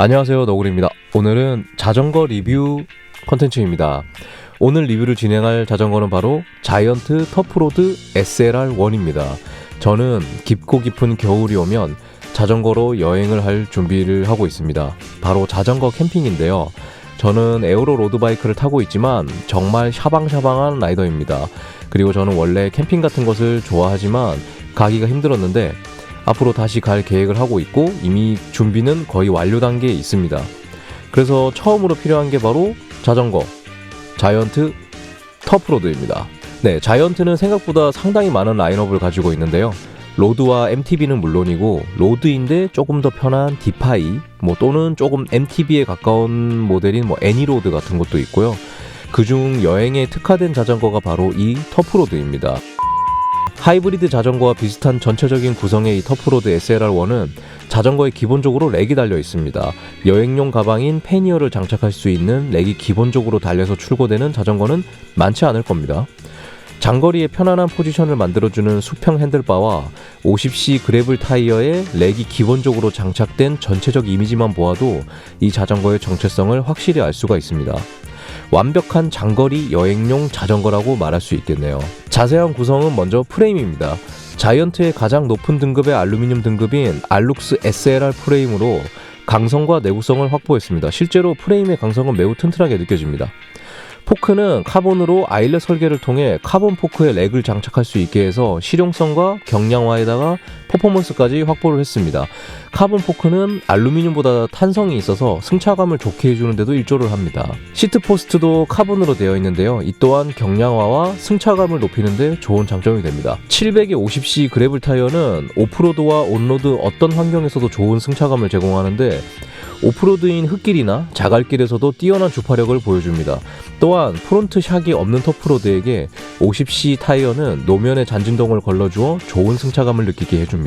안녕하세요 너구리입니다. 오늘은 자전거 리뷰 컨텐츠입니다. 오늘 리뷰를 진행할 자전거는 바로 자이언트 터프로드 SLR1입니다. 저는 깊고 깊은 겨울이 오면 자전거로 여행을 할 준비를 하고 있습니다. 바로 자전거 캠핑인데요 저는 에어로 로드바이크를 타고 있지만 정말 샤방샤방한 라이더입니다 그리고 저는 원래 캠핑 같은 것을 좋아하지만 가기가 힘들었는데 앞으로 다시 갈 계획을 하고 있고 이미 준비는 거의 완료 단계에 있습니다. 그래서 처음으로 필요한 게 바로 자전거 자이언트 터프로드입니다. 네, 자이언트는 생각보다 상당히 많은 라인업을 가지고 있는데요. 로드와 MTB는 물론이고 로드인데 조금 더 편한 디파이 뭐 또는 조금 MTB에 가까운 모델인 뭐 애니로드 같은 것도 있고요. 그중 여행에 특화된 자전거가 바로 이 터프로드입니다. 하이브리드 자전거와 비슷한 전체적인 구성의 이 터프로드 SLR1은 자전거에 기본적으로 렉이 달려 있습니다. 여행용 가방인 패니어를 장착할 수 있는 렉이 기본적으로 달려서 출고되는 자전거는 많지 않을 겁니다. 장거리에 편안한 포지션을 만들어주는 수평 핸들바와 50C 그래블 타이어에 렉이 기본적으로 장착된 전체적 이미지만 보아도 이 자전거의 정체성을 확실히 알 수가 있습니다. 완벽한 장거리 여행용 자전거라고 말할 수 있겠네요. 자세한 구성은 먼저 프레임입니다. 자이언트의 가장 높은 등급의 알루미늄 등급인 알룩스 SLR 프레임으로 강성과 내구성을 확보했습니다. 실제로 프레임의 강성은 매우 튼튼하게 느껴집니다. 포크는 카본으로 아일렛 설계를 통해 카본 포크에 렉을 장착할 수 있게 해서 실용성과 경량화에다가 퍼포먼스까지 확보를 했습니다. 카본 포크는 알루미늄보다 탄성이 있어서 승차감을 좋게 해주는데도 일조를 합니다. 시트 포스트도 카본으로 되어 있는데요. 이 또한 경량화와 승차감을 높이는데 좋은 장점이 됩니다. 700의 50C 그래블 타이어는 오프로드와 온로드 어떤 환경에서도 좋은 승차감을 제공하는데 오프로드인 흙길이나 자갈길에서도 뛰어난 주파력을 보여줍니다. 또한 프론트 샥이 없는 터프로드에게 50C 타이어는 노면에 잔진동을 걸러주어 좋은 승차감을 느끼게 해줍니다.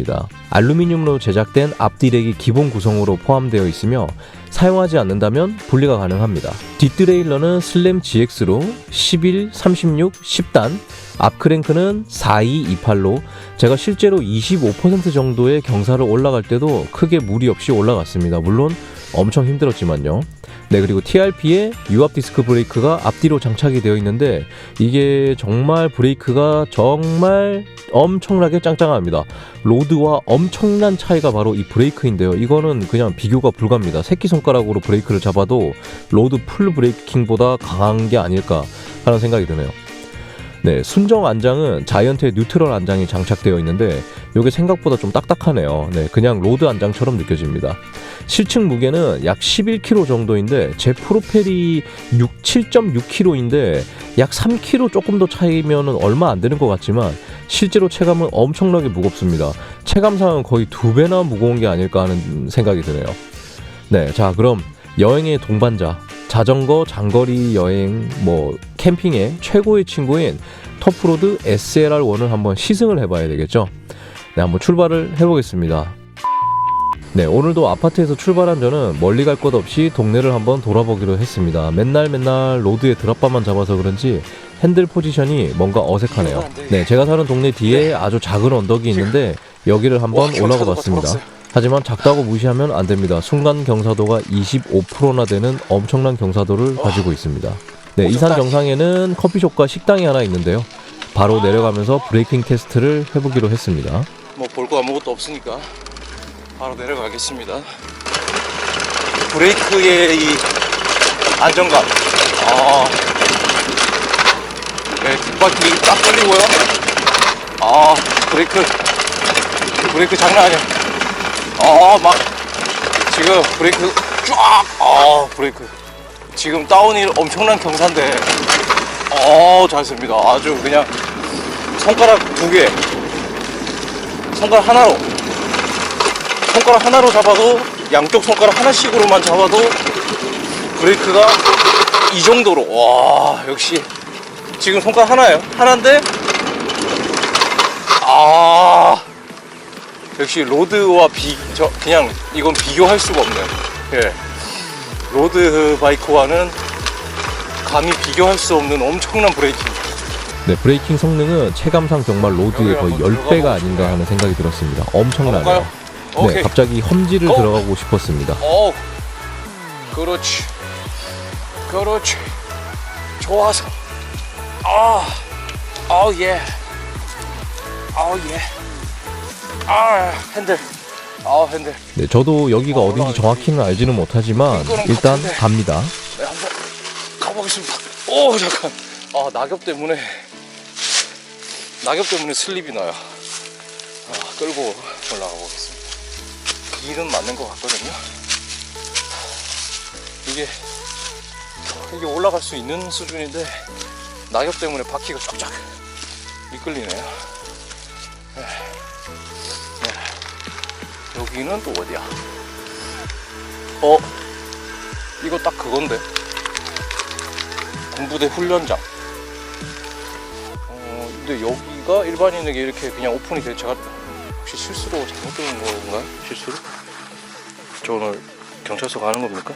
알루미늄으로 제작된 앞디렉이 기본 구성으로 포함되어 있으며 사용하지 않는다면 분리가 가능합니다. 뒷드레일러는 슬램 GX로 11, 36, 10단, 앞크랭크는 4228로 제가 실제로 25% 정도의 경사를 올라갈 때도 크게 무리 없이 올라갔습니다. 물론 엄청 힘들었지만요. 네, 그리고 TRP에 유압 디스크 브레이크가 앞뒤로 장착이 되어 있는데 이게 정말 브레이크가 정말 엄청나게 짱짱합니다. 로드와 엄청난 차이가 바로 이 브레이크인데요. 이거는 그냥 비교가 불가합니다. 새끼손가락으로 브레이크를 잡아도 로드 풀 브레이킹보다 강한 게 아닐까 하는 생각이 드네요. 네, 순정 안장은 자이언트의 뉴트럴 안장이 장착되어 있는데 이게 생각보다 좀 딱딱하네요. 네, 그냥 로드 안장처럼 느껴집니다. 실측 무게는 약 11kg 정도인데 제 프로펠이 6, 7.6kg인데 약 3kg 조금 더 차이면 얼마 안 되는 것 같지만 실제로 체감은 엄청나게 무겁습니다. 체감상은 거의 두 배나 무거운 게 아닐까 하는 생각이 드네요. 네, 자 그럼 여행의 동반자 자전거 장거리 여행 뭐 캠핑의 최고의 친구인 터프로드 SLR1을 한번 시승을 해봐야 되겠죠. 네, 한번 출발을 해보겠습니다. 네, 오늘도 아파트에서 출발한 저는 멀리 갈 것 없이 동네를 한번 돌아보기로 했습니다. 맨날 맨날 로드에 드랍바만 잡아서 그런지 핸들 포지션이 뭔가 어색하네요. 네, 제가 사는 동네 뒤에 아주 작은 언덕이 있는데 여기를 한번 올라가 봤습니다. 하지만 작다고 무시하면 안 됩니다. 순간 경사도가 25%나 되는 엄청난 경사도를 가지고 있습니다. 네, 이산 정상에는 커피숍과 식당이 하나 있는데요. 바로 내려가면서 브레이킹 테스트를 해보기로 했습니다. 뭐 볼 거 아무것도 없으니까 바로 내려가겠습니다. 브레이크의 이 안정감. 아, 네, 뒷바퀴 딱 걸리고요. 아, 브레이크, 브레이크 장난 아니야. 아, 막 지금 브레이크 쫙, 아, 브레이크. 지금 다운이 엄청난 경사인데, 어, 잘 씁니다. 아주 그냥 손가락 두 개, 손가락 하나로. 손가락 하나로 잡아도 양쪽 손가락 하나씩으로만 잡아도 브레이크가 이 정도로. 와 역시. 지금 손가락 하나예요. 하나인데? 아 역시 로드와 비 저 그냥 이건 비교할 수가 없네요. 예. 로드 바이크와는 감히 비교할 수 없는 엄청난 브레이킹. 네, 브레이킹 성능은 체감상 정말 로드의 거의 여기 한번 10배가 들어가 아닌가 하는 생각이 들었습니다. 엄청나네요. 네. 갑자기 험지를 고! 들어가고 싶었습니다. 어, 그렇지, 그렇지. 좋아서. 아, 어 예, 어 예. 아 핸들, 아 핸들. 네, 저도 여기가 어, 어딘지. 정확히는 알지는 못하지만 일단. 갑니다. 네, 한번 가보겠습니다. 오 잠깐. 아 낙엽 때문에 낙엽 때문에 슬립이 나요. 아, 끌고 올라가 보겠습니다. 길은 맞는 것 같거든요. 이게 이게 올라갈 수 있는 수준인데 낙엽 때문에 바퀴가 쫙쫙 미끌리네요. 네. 네. 여기는 또 어디야? 어? 이거 딱 그건데. 군부대 훈련장. 어, 근데 여기 가 일반인에게 이렇게 그냥 오픈이 돼. 제가 혹시 실수로 잘못된 건가요? 실수로? 저 오늘 경찰서 가는 겁니까?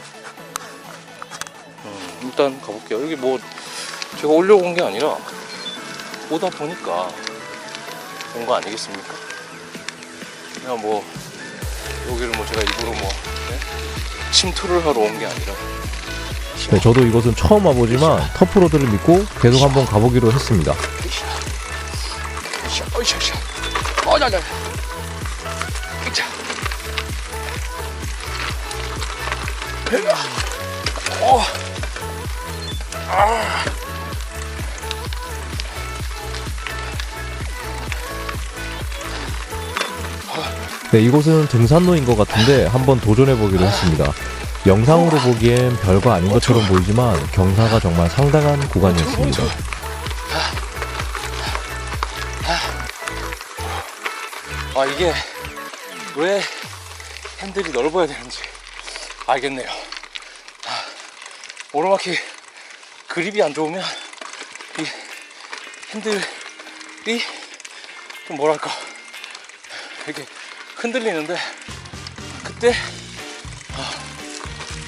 음, 일단 가볼게요. 여기 뭐 제가 올려온 게 아니라 오다 보니까 온 거 아니겠습니까? 그냥 뭐 여기를 뭐 제가 일부러 뭐 네? 침투를 하러 온 게 아니라 네, 저도 이곳은 처음 와보지만 터프로드를 믿고 계속 한번 가보기로 했습니다. 샤, 어이, 샤, 샤. 어, 자, 자. 자. 으아. 어. 아. 네, 이곳은 등산로인 것 같은데 한번 도전해보기로 했습니다. 영상으로 보기엔 별거 아닌 것처럼 보이지만 경사가 정말 상당한 구간이었습니다. 아, 이게 왜 핸들이 넓어야 되는지 알겠네요. 아, 오르막이 그립이 안 좋으면 이 핸들이 좀 뭐랄까 이렇게 흔들리는데 그때 아,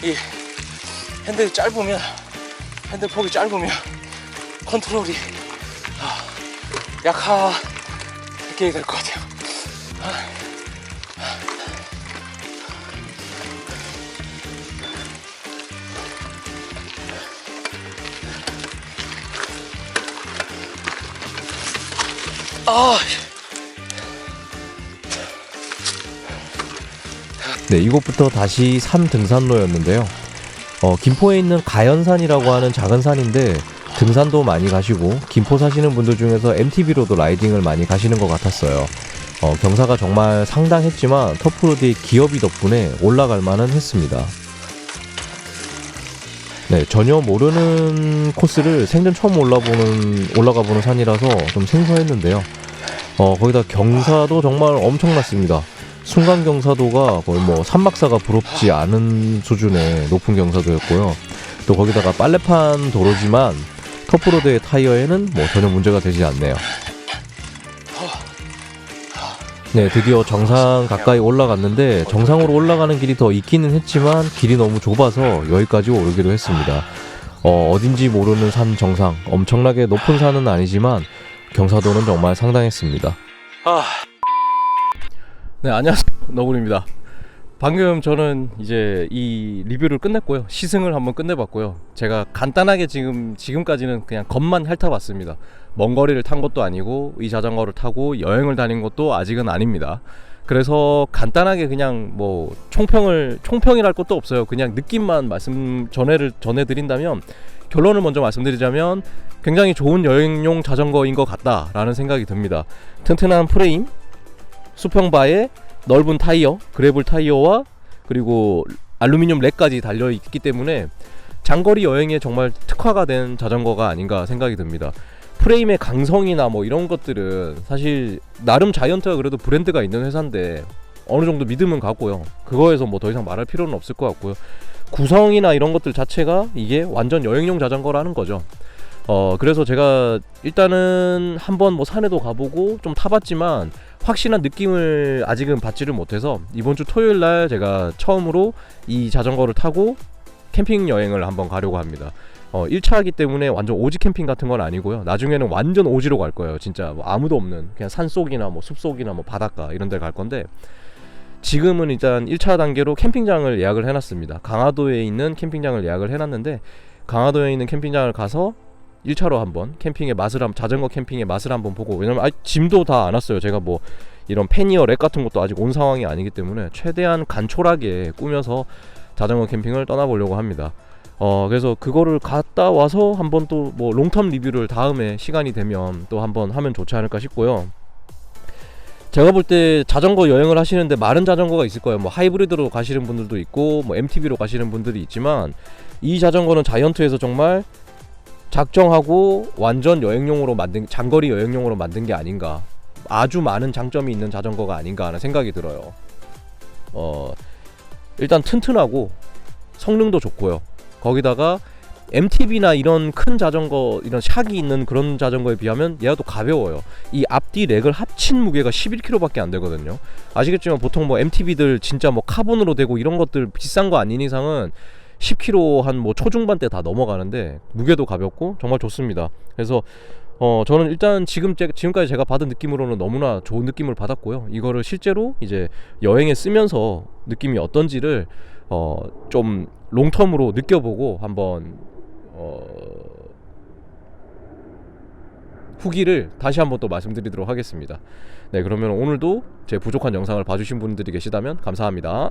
이 핸들이 짧으면 핸들 폭이 짧으면 컨트롤이 아, 약하게 될 것 같아요. 아, 네, 이곳부터 다시 산 등산로였는데요. 어, 김포에 있는 가연산이라고 하는 작은 산인데 등산도 많이 가시고 김포 사시는 분들 중에서 MTB로도 라이딩을 많이 가시는 것 같았어요. 어, 경사가 정말 상당했지만 터프로드의 기업이 덕분에 올라갈 만은 했습니다. 네, 전혀 모르는 코스를 생전 처음 올라보는 올라가 보는 산이라서 좀 생소했는데요. 어, 거기다 경사도 정말 엄청났습니다. 순간 경사도가 거의 뭐 산막사가 부럽지 않은 수준의 높은 경사도였고요. 또 거기다가 빨래판 도로지만 터프로드의 타이어에는 뭐 전혀 문제가 되지 않네요. 네, 드디어 정상 가까이 올라갔는데 정상으로 올라가는 길이 더 있기는 했지만 길이 너무 좁아서 여기까지 오르기로 했습니다. 어, 어딘지 모르는 산 정상, 엄청나게 높은 산은 아니지만 경사도는 정말 상당했습니다. 아, 네 안녕하세요. 너구리입니다. 방금 저는 이제 이 리뷰를 끝냈고요. 시승을 한번 끝내봤고요. 제가 간단하게 지금 지금까지는 그냥 겉만 핥아봤습니다. 먼 거리를 탄 것도 아니고 이 자전거를 타고 여행을 다닌 것도 아직은 아닙니다. 그래서 간단하게 그냥 뭐 총평을 총평이랄 것도 없어요. 그냥 느낌만 말씀 전해를 전해드린다면 결론을 먼저 말씀드리자면 굉장히 좋은 여행용 자전거인 것 같다라는 생각이 듭니다 튼튼한 프레임 수평바에 넓은 타이어, 그래블 타이어와 그리고 알루미늄 렉까지 달려 있기 때문에 장거리 여행에 정말 특화가 된 자전거가 아닌가 생각이 듭니다. 프레임의 강성이나 뭐 이런 것들은 사실 나름 자이언트가 그래도 브랜드가 있는 회사인데 어느 정도 믿음은 가고요. 그거에서 뭐 더 이상 말할 필요는 없을 것 같고요. 구성이나 이런 것들 자체가 이게 완전 여행용 자전거라는 거죠. 어 그래서 제가 일단은 한번 뭐 산에도 가보고 좀 타봤지만 확실한 느낌을 아직은 받지를 못해서 이번 주 토요일 날 제가 처음으로 이 자전거를 타고 캠핑 여행을 한번 가려고 합니다. 어, 1차이기 때문에 완전 오지 캠핑 같은 건 아니고요. 나중에는 완전 오지로 갈 거예요. 진짜 뭐 아무도 없는 그냥 산 속이나 뭐 숲 속이나 뭐 바닷가 이런 데 갈 건데 지금은 일단 1차 단계로 캠핑장을 예약을 해놨습니다. 강화도에 있는 캠핑장을 예약을 해놨는데 강화도에 있는 캠핑장을 가서 1차로 한번 캠핑의 맛을 한 자전거 캠핑의 맛을 한번 보고 왜냐면 아 짐도 다 안 왔어요. 제가 뭐 이런 패니어 렉 같은 것도 아직 온 상황이 아니기 때문에 최대한 간촐하게 꾸며서 자전거 캠핑을 떠나보려고 합니다. 어 그래서 그거를 갔다 와서 한번 또 뭐 롱텀 리뷰를 다음에 시간이 되면 또 한번 하면 좋지 않을까 싶고요. 제가 볼 때 자전거 여행을 하시는데 마른 자전거가 있을 거예요. 뭐 하이브리드로 가시는 분들도 있고 뭐 MTB로 가시는 분들이 있지만 이 자전거는 자이언트에서 정말 작정하고 완전 여행용으로 만든 장거리 여행용으로 만든 게 아닌가. 아주 많은 장점이 있는 자전거가 아닌가 하는 생각이 들어요. 어 일단 튼튼하고 성능도 좋고요. 거기다가 MTB나 이런 큰 자전거 이런 샥이 있는 그런 자전거에 비하면 얘가 또 가벼워요. 이 앞뒤 렉을 합친 무게가 11kg밖에 안 되거든요. 아시겠지만 보통 뭐 MTB들 진짜 뭐 카본으로 되고 이런 것들 비싼 거 아닌 이상은 10kg 한 뭐 초중반 대 다 넘어가는데 무게도 가볍고 정말 좋습니다. 그래서 어 저는 일단 지금 제, 지금까지 제가 받은 느낌으로는 너무나 좋은 느낌을 받았고요. 이거를 실제로 이제 여행에 쓰면서 느낌이 어떤지를 어 좀 롱텀으로 느껴보고 한번 어 후기를 다시 한번 또 말씀드리도록 하겠습니다. 네, 그러면 오늘도 제 부족한 영상을 봐주신 분들이 계시다면 감사합니다.